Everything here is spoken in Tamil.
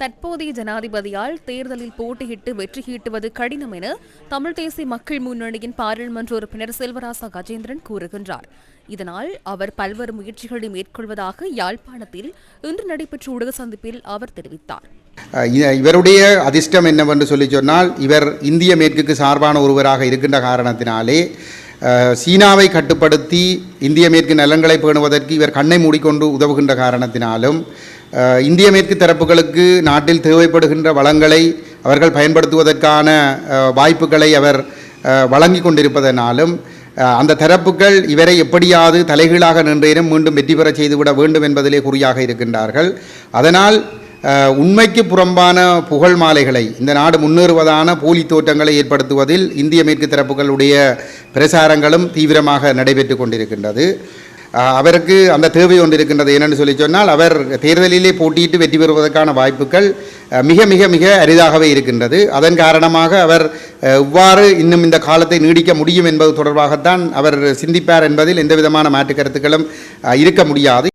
தற்போதைய ஜனாதிபதியால் தேர்தலில் போட்டியிட்டு வெற்றி ஈட்டுவது கடினம் என தமிழ் தேசிய மக்கள் முன்னணியின் பாராளுமன்ற உறுப்பினர் செல்வராசா கஜேந்திரன் கூறுகின்றார். இதனால் அவர் பல்வேறு முயற்சிகளை மேற்கொள்வதாக யாழ்ப்பாணத்தில் இன்று நடைபெற்ற ஊடக சந்திப்பில் அவர் தெரிவித்தார். இவருடைய அதிர்ஷ்டம் என்னவென்று சொல்லி சொன்னால் இவர் இந்திய மேற்குக்கு சார்பான ஒருவராக இருக்கின்ற காரணத்தினாலே சீனாவை கட்டுப்படுத்தி இந்திய மேற்கு நலன்களை பேணுவதற்கு இவர் கண்ணை மூடிக்கொண்டு உதவுகின்ற காரணத்தினாலும் இந்திய மேற்கு தரப்புகளுக்கு நாட்டில் தேவைப்படுகின்ற வளங்களை அவர்கள் பயன்படுத்துவதற்கான வாய்ப்புகளை அவர் வழங்கி கொண்டிருப்பதனாலும் அந்த தரப்புகள் இவரை எப்படியாவது தலைகீழாக நின்றேனும் மீண்டும் வெற்றி பெறச் செய்துவிட வேண்டும் என்பதிலே குறியாக இருக்கின்றார்கள். அதனால் உண்மைக்கு புறம்பான புகழ் மாலைகளை இந்த நாடு முன்னேறுவதான போலி தோற்றங்களை ஏற்படுத்துவதில் இந்திய மேற்கு தரப்புகளுடைய பிரசாரங்களும் தீவிரமாக நடைபெற்று கொண்டிருக்கின்றது. அவருக்கு அந்த தேவை ஒன்று இருக்கின்றது என்னென்னு சொல்லி சொன்னால் அவர் தேர்தலிலே போட்டியிட்டு வெற்றி பெறுவதற்கான வாய்ப்புகள் மிக மிக மிக அரிதாகவே இருக்கின்றது. அதன் காரணமாக அவர் இவ்வாறு இன்னும் இந்த காலத்தை நீடிக்க முடியும் என்பது தொடர்பாகத்தான் அவர் சிந்திப்பார் என்பதில் எந்த விதமான மாற்று கருத்துக்களும் இருக்க முடியாது.